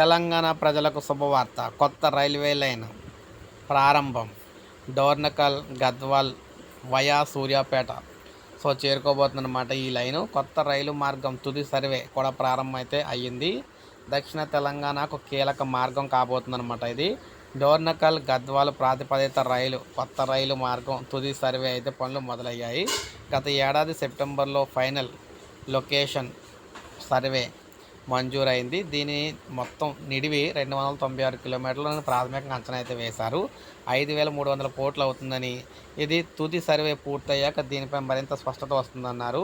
తెలంగాణ ప్రజలకు శుభవార్త. కొత్త రైల్వే లైన్ ప్రారంభం. డోర్నకల్ గద్వాల్ వయా సూర్యాపేట. సో చేరుకోబోతుందన్నమాట ఈ లైను. కొత్త రైలు మార్గం తుది సర్వే కూడా ప్రారంభమైతే అయ్యింది. దక్షిణ తెలంగాణకు కీలక మార్గం కాబోతుందన్నమాట ఇది. డోర్నకల్ గద్వాల్ ప్రాతిపదిత రైలు కొత్త రైలు మార్గం తుది సర్వే అయితే పనులు మొదలయ్యాయి. గత ఏడాది సెప్టెంబర్లో ఫైనల్ లొకేషన్ సర్వే మంజూరైంది. దీని మొత్తం నిడివి రెండు వందల తొంభై ఆరు కిలోమీటర్లను ప్రాథమికంగా అంచనా అయితే వేశారు. ఐదు వేల మూడు వందల కోట్లు అవుతుందని ఇది తుది సర్వే పూర్తయ్యాక దీనిపై మరింత స్పష్టత వస్తుందన్నారు.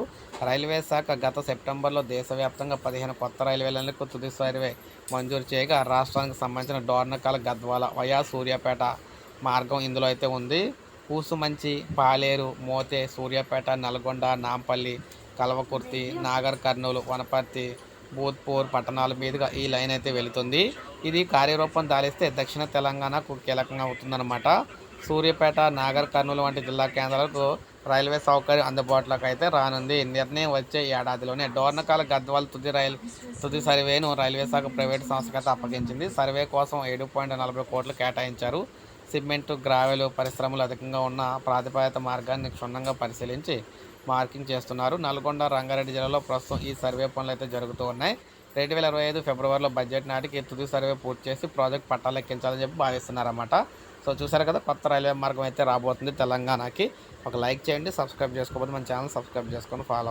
రైల్వే శాఖ గత సెప్టెంబర్లో దేశవ్యాప్తంగా పదిహేను కొత్త రైల్వే తుది సర్వే మంజూరు చేయగా రాష్ట్రానికి సంబంధించిన డోర్నకాల గద్వాల వయా సూర్యాపేట మార్గం ఇందులో అయితే ఉంది. కూసుమంచి పాలేరు మోతే సూర్యాపేట నల్గొండ నాంపల్లి కల్వకుర్తి నాగర్ కర్నూలు వనపర్తి బోధ్పూర్ పట్టణాల మీదుగా ఈ లైన్ అయితే వెళుతుంది. ఇది కార్యరూపం దాలిస్తే దక్షిణ తెలంగాణకు కీలకంగా అవుతుందన్నమాట. సూర్యాపేట నాగర్ కర్నూలు వంటి జిల్లా కేంద్రాలకు రైల్వే సౌకర్యం అందుబాటులోకి అయితే రానుంది. నిర్ణయం వచ్చే ఏడాదిలోనే డోర్నకాల గద్వాల్ తుది రైల్ తుది సర్వేను రైల్వే శాఖ ప్రైవేటు సంస్థకి అప్పగించింది. సర్వే కోసం ఏడు పాయింట్ నలభై కోట్లు కేటాయించారు. సిమెంటు గ్రావెలు పరిశ్రమలు అధికంగా ఉన్న ప్రాతిపాదిత మార్గాన్ని క్షుణ్ణంగా పరిశీలించి మార్కింగ్ చేస్తున్నారు. నల్గొండ రంగారెడ్డి జిల్లాలో ప్రస్తుతం ఈ సర్వే పనులు అయితే జరుగుతూ ఉన్నాయి. రెండు వేల ఇరవై ఐదు ఫిబ్రవరిలో బడ్జెట్ నాటికి తుది సర్వే పూర్తి చేసి ప్రాజెక్ట్ పట్టాలు ఎక్కించాలని చెప్పి భావిస్తున్నారన్నమాట. సో చూసారు కదా కొత్త రైల్వే మార్గం అయితే రాబోతుంది తెలంగాణకి. ఒక లైక్ చేయండి సబ్స్క్రైబ్ చేసుకోకపోతే మన ఛానల్ సబ్స్క్రైబ్ చేసుకొని ఫాలో